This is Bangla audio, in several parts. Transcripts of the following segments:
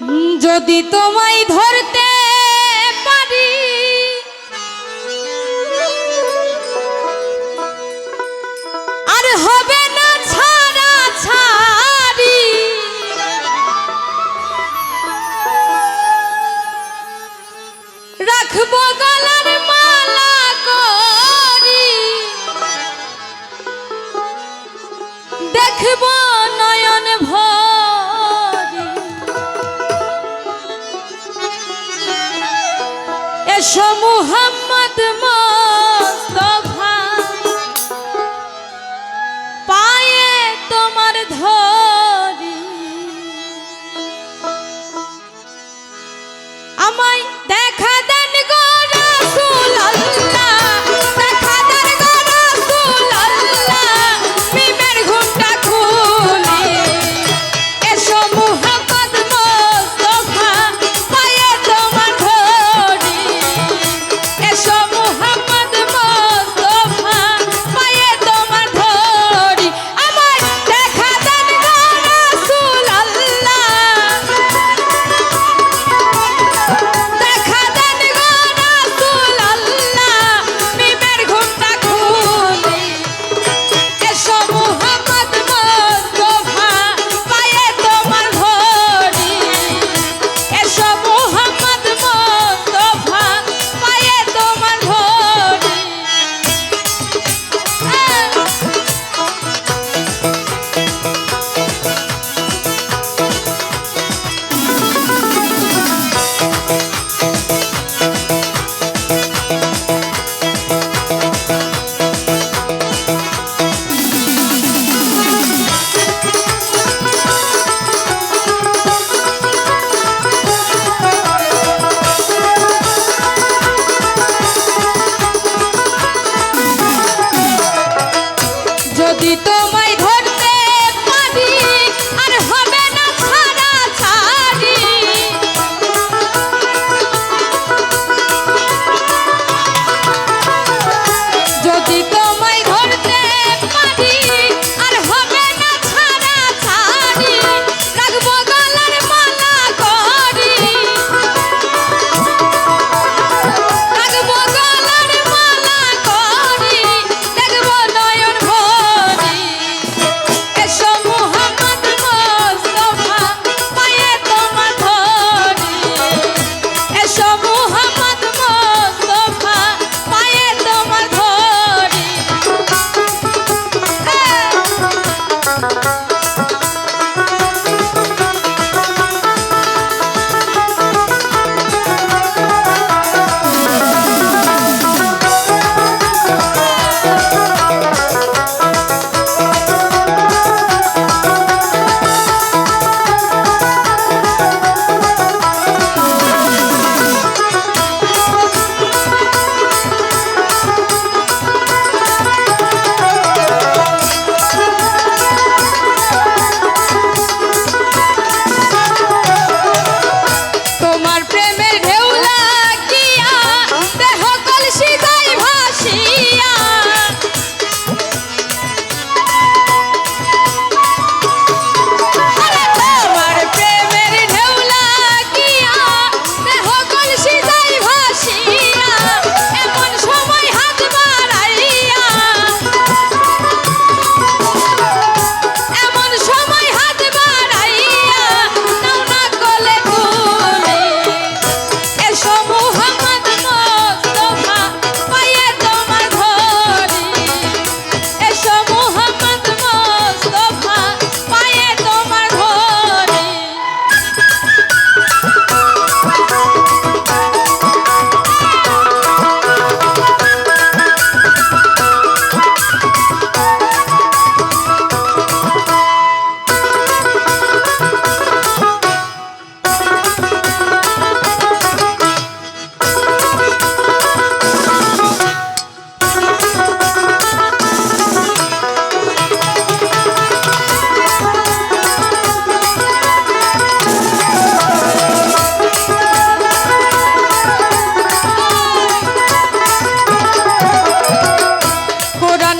যদি তোমায় ধরতে পারি আর হবে না ছাড়া ছাড়ি। রাখব মোহাম্মদ মা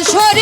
Shori.